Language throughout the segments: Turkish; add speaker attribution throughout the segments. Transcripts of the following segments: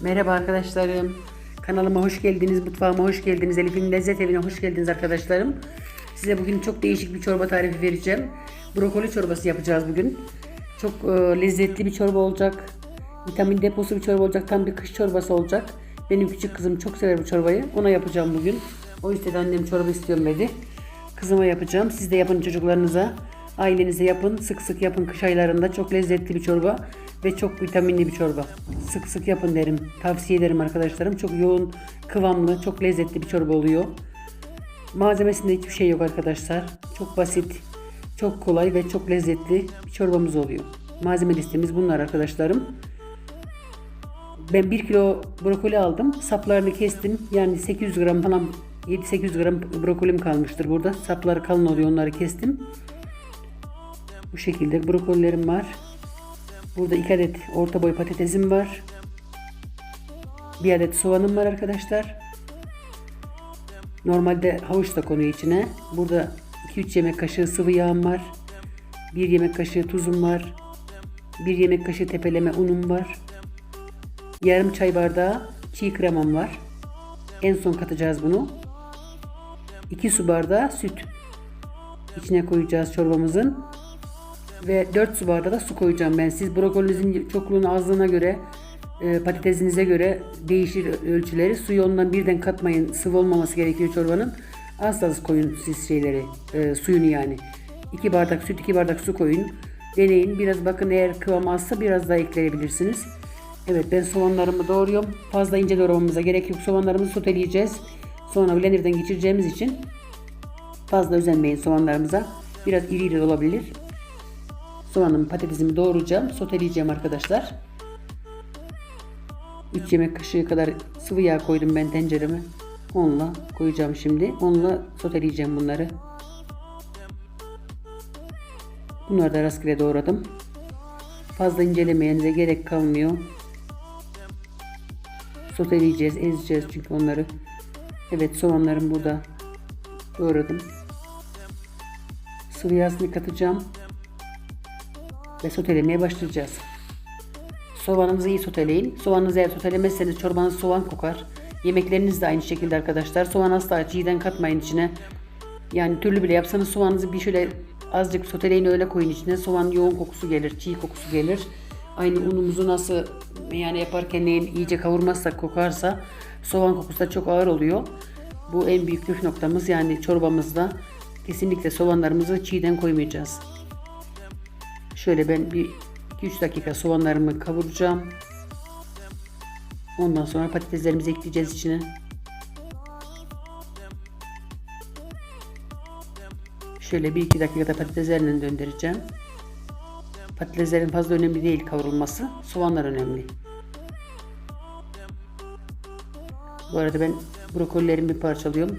Speaker 1: Merhaba arkadaşlarım. Kanalıma hoş geldiniz, mutfağıma hoş geldiniz. Elif'in lezzet evine hoş geldiniz arkadaşlarım. Size bugün çok değişik bir çorba tarifi vereceğim. Brokoli çorbası yapacağız bugün. Çok e, lezzetli bir çorba olacak. Vitamin deposu bir çorba olacak. Tam bir kış çorbası olacak. Benim küçük kızım çok sever bu çorbayı. Ona yapacağım bugün. O istedi annem çorba istiyorum dedi. Kızıma yapacağım. Siz de yapın çocuklarınıza. Ailenize yapın. Sık sık yapın kış aylarında. Çok lezzetli bir çorba ve çok vitaminli bir çorba. Sık sık yapın derim. Tavsiye ederim arkadaşlarım. Çok yoğun, kıvamlı, çok lezzetli bir çorba oluyor. Malzemesinde hiçbir şey yok arkadaşlar. Çok basit, çok kolay ve çok lezzetli bir çorbamız oluyor. Malzeme listemiz bunlar arkadaşlarım. Ben 1 kilo brokoli aldım. Saplarını kestim. Yani 800 gram falan 7-800 gram brokolim kalmıştır burada. Sapları kalın oluyor onları kestim. Bu şekilde brokolilerim var. Burada 2 adet orta boy patatesim var. Bir adet soğanım var arkadaşlar. Normalde havuç da konuyor içine. Burada 2-3 yemek kaşığı sıvı yağım var. 1 yemek kaşığı tuzum var. 1 yemek kaşığı tepeleme unum var. Yarım çay bardağı çiğ kremam var. En son katacağız bunu. 2 su bardağı süt. İçine koyacağız çorbamızın. Ve 4 su bardağı da su koyacağım ben. Siz brokolinizin çokluğunu azlığına göre e, patatesinize göre değişir ölçüleri. Suyu ondan birden katmayın. Sıvı olmaması gerekiyor çorbanın. Az az koyun siz şeyleri. e, suyunu yani. 2 bardak süt 2 bardak su koyun. Deneyin. Biraz bakın eğer kıvam azsa biraz daha ekleyebilirsiniz. Evet ben soğanlarımı doğruyorum. Fazla ince doğramamıza gerek yok. Soğanlarımızı soteleyeceğiz. Sonra blenderden geçireceğimiz için fazla özenmeyin soğanlarımıza. Biraz iri iri olabilir. Soğanımı patatesimi doğrayacağım. Soteleyeceğim arkadaşlar. 3 yemek kaşığı kadar sıvı yağ koydum ben tencereme. Onunla koyacağım şimdi. Onunla soteleyeceğim bunları. Bunları da rastgele doğradım. Fazla incelemeyenize gerek kalmıyor. Soteleyeceğiz, ezeceğiz çünkü onları. Evet soğanlarım burada. Doğradım. Sıvı yağını katacağım. Ve sotelemeye başlayacağız. Soğanınızı iyi soteleyin. Soğanınızı eğer sotelemezseniz çorbanız soğan kokar. Yemekleriniz de aynı şekilde arkadaşlar. Soğan asla çiğden katmayın içine. Yani türlü bile yapsanız soğanınızı bir şöyle azıcık soteleyin öyle koyun içine. Soğan yoğun kokusu gelir, çiğ kokusu gelir. Aynı unumuzu nasıl yani yaparken neyin iyice kavurmazsak kokarsa soğan kokusu da çok ağır oluyor. Bu en büyük püf noktamız yani çorbamızda kesinlikle soğanlarımızı çiğden koymayacağız. Şöyle ben bir 2-3 dakika soğanlarımı kavuracağım. Ondan sonra patateslerimizi ekleyeceğiz içine. Şöyle 1-2 dakikada patateslerle döndüreceğim. Patateslerin fazla önemli değil kavrulması. Soğanlar önemli. Bu arada ben brokolilerimi parçalıyorum.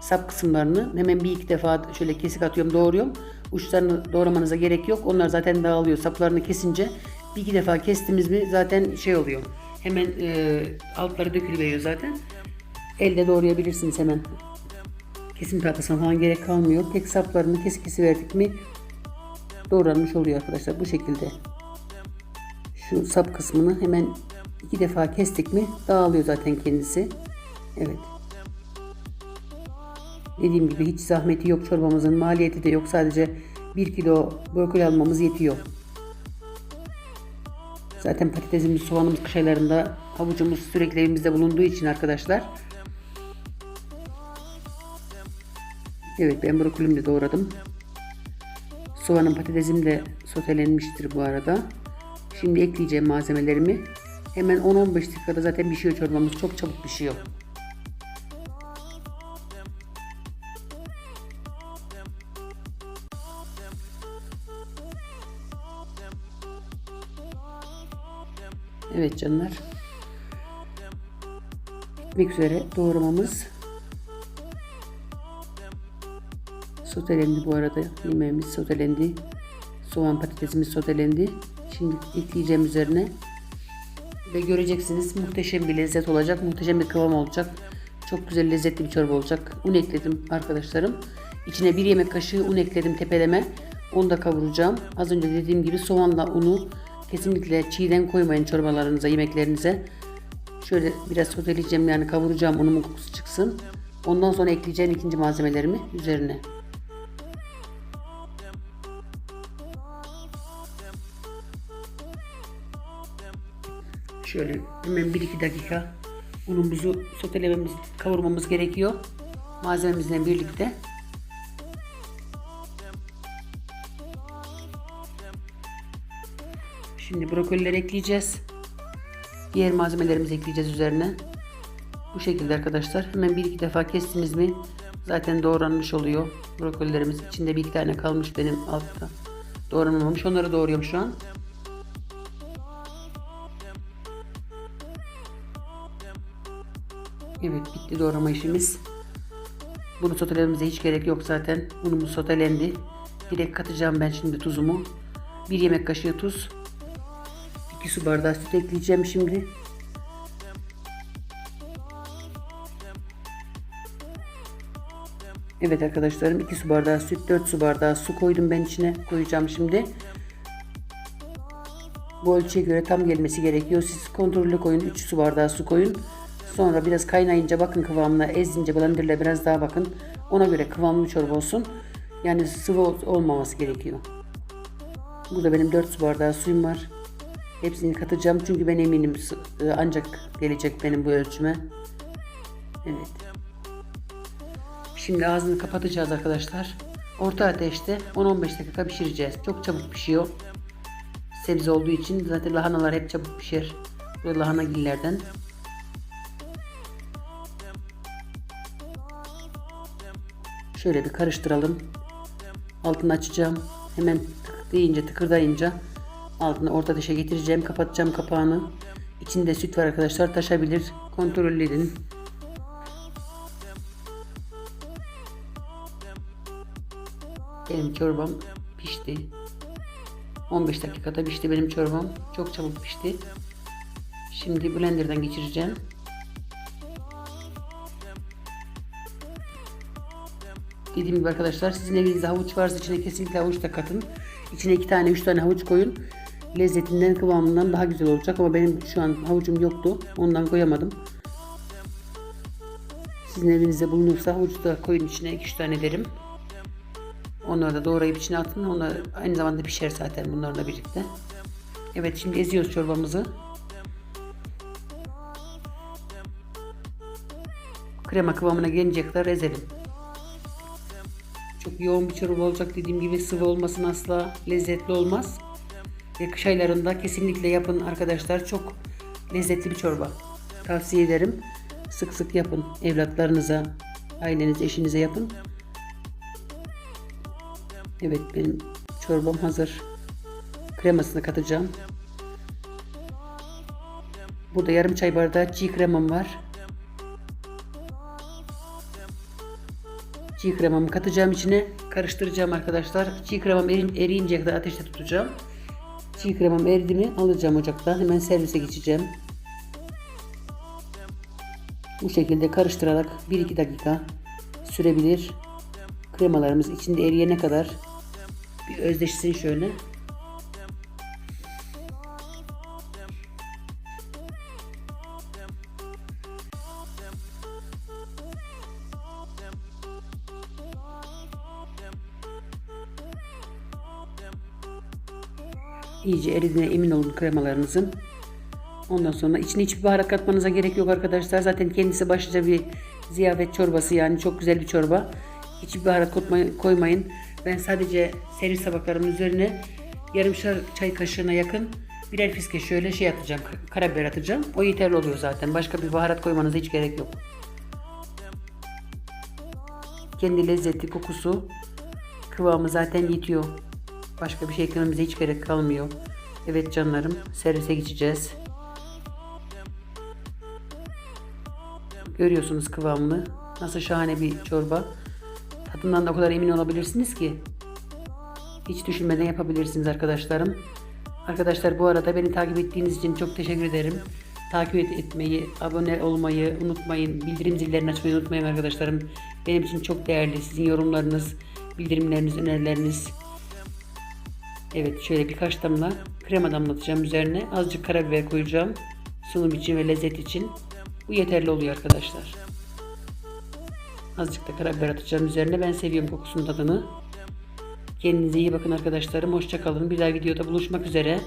Speaker 1: Sap kısımlarını hemen bir iki defa şöyle kesik atıyorum doğruyorum. Uçlarını doğramanıza gerek yok. Onlar zaten dağılıyor. Saplarını kesince bir iki defa kestiniz mi zaten şey oluyor. Hemen e, altları dökülüveriyor zaten. Elde doğrayabilirsiniz hemen. Kesim tahtasına falan gerek kalmıyor. Tek saplarını kesik kesi verdik mi doğranmış oluyor arkadaşlar bu şekilde. Şu sap kısmını hemen iki defa kestik mi dağılıyor zaten kendisi. Evet. Dediğim gibi hiç zahmeti yok çorbamızın maliyeti de yok sadece 1 kilo brokoli almamız yetiyor. Zaten patatesimiz, soğanımız kış aylarında havucumuz sürekli evimizde bulunduğu için arkadaşlar. Evet ben brokolimi de doğradım. Soğanım patatesim de sotelenmiştir bu arada. Şimdi ekleyeceğim malzemelerimi. Hemen 10-15 dakikada zaten pişiyor çorbamız. Çok çabuk pişiyor. Evet canlar. Bitmek üzere doğramamız. Sotelendi bu arada. Yemeğimiz sotelendi. Soğan patatesimiz sotelendi. Şimdi ekleyeceğim üzerine. Ve göreceksiniz muhteşem bir lezzet olacak. Muhteşem bir kıvam olacak. Çok güzel lezzetli bir çorba olacak. Un ekledim arkadaşlarım. İçine bir yemek kaşığı un ekledim tepeleme. Onu da kavuracağım. Az önce dediğim gibi soğanla unu kesinlikle çiğden koymayın çorbalarınıza, yemeklerinize. Şöyle biraz soteleyeceğim yani kavuracağım unumun kokusu çıksın. Ondan sonra ekleyeceğim ikinci malzemelerimi üzerine. Şöyle hemen 1-2 dakika unumuzu sotelememiz, kavurmamız gerekiyor. Malzememizle birlikte. Şimdi brokolileri ekleyeceğiz. Diğer malzemelerimizi ekleyeceğiz üzerine. Bu şekilde arkadaşlar. Hemen 1-2 defa kestiniz mi zaten doğranmış oluyor. Brokolilerimiz içinde bir iki tane kalmış benim altta. Doğranmamış. Onları doğruyorum şu an. Evet bitti doğrama işimiz. Bunu sotelememize hiç gerek yok zaten. Unumuz sotelendi. Direkt katacağım ben şimdi tuzumu. Bir yemek kaşığı tuz. 2 su bardağı süt ekleyeceğim şimdi. Evet arkadaşlarım 2 su bardağı süt 4 su bardağı su koydum ben içine koyacağım şimdi. Bu ölçüye göre tam gelmesi gerekiyor. Siz kontrollü koyun 3 su bardağı su koyun. Sonra biraz kaynayınca bakın kıvamına ezince blenderla biraz daha bakın. Ona göre kıvamlı bir çorba olsun. Yani sıvı olmaması gerekiyor. Burada benim 4 su bardağı suyum var. Hepsini katacağım çünkü ben eminim sı- ancak gelecek benim bu ölçüme. Evet. Şimdi ağzını kapatacağız arkadaşlar. Orta ateşte 10-15 dakika pişireceğiz. Çok çabuk pişiyor. Sebze olduğu için zaten lahanalar hep çabuk pişer. Böyle lahana gillerden. Şöyle bir karıştıralım. Altını açacağım. Hemen tık deyince tıkırdayınca altını orta ateşe getireceğim. Kapatacağım kapağını. İçinde süt var arkadaşlar. Taşabilir. Kontrol edin. Benim çorbam pişti. 15 dakikada pişti benim çorbam. Çok çabuk pişti. Şimdi blenderdan geçireceğim. Dediğim gibi arkadaşlar sizin evinizde havuç varsa içine kesinlikle havuç da katın. İçine iki tane üç tane havuç koyun. Lezzetinden kıvamından daha güzel olacak ama benim şu an havucum yoktu. Ondan koyamadım. Sizin evinizde bulunursa havuç da koyun içine iki üç tane derim. Onları da doğrayıp içine atın. Onlar aynı zamanda pişer zaten bunlarla birlikte. Evet şimdi eziyoruz çorbamızı. Krema kıvamına gelince kadar ezelim. Çok yoğun bir çorba olacak dediğim gibi sıvı olmasın asla lezzetli olmaz. Ve kış aylarında kesinlikle yapın arkadaşlar. Çok lezzetli bir çorba. Tavsiye ederim. Sık sık yapın. Evlatlarınıza, ailenize, eşinize yapın. Evet benim çorbam hazır. Kremasını katacağım. Burada yarım çay bardağı çiğ kremam var. Çiğ kremamı katacağım içine. Karıştıracağım arkadaşlar. Çiğ kremam eri, eriyinceye kadar ateşte tutacağım. Çiğ kremam eridi mi alacağım ocaktan. Hemen servise geçeceğim. Bu şekilde karıştırarak 1-2 dakika sürebilir. Kremalarımız içinde eriyene kadar bir özdeşsin şöyle. İyice eridiğine emin olun kremalarınızın. Ondan sonra içine hiçbir baharat katmanıza gerek yok arkadaşlar. Zaten kendisi başlıca bir ziyafet çorbası yani çok güzel bir çorba. Hiçbir baharat koymayın. Ben sadece servis tabaklarımın üzerine yarımşar çay kaşığına yakın birer fiske şöyle şey atacağım. Karabiber atacağım. O yeterli oluyor zaten. Başka bir baharat koymanıza hiç gerek yok. Kendi lezzeti, kokusu, kıvamı zaten yetiyor. Başka bir şey eklememize hiç gerek kalmıyor. Evet canlarım servise geçeceğiz. Görüyorsunuz kıvamını. Nasıl şahane bir çorba. Tadından da o kadar emin olabilirsiniz ki. Hiç düşünmeden yapabilirsiniz arkadaşlarım. Arkadaşlar bu arada beni takip ettiğiniz için çok teşekkür ederim. Takip et- etmeyi, abone olmayı unutmayın. Bildirim zillerini açmayı unutmayın arkadaşlarım. Benim için çok değerli. Sizin yorumlarınız, bildirimleriniz, önerileriniz. Evet şöyle birkaç damla krema damlatacağım üzerine. Azıcık karabiber koyacağım. Sunum için ve lezzet için. Bu yeterli oluyor arkadaşlar. Azıcık da karabiber atacağım üzerine. Ben seviyorum kokusunun tadını. Kendinize iyi bakın arkadaşlarım. Hoşça kalın. Bir daha videoda buluşmak üzere.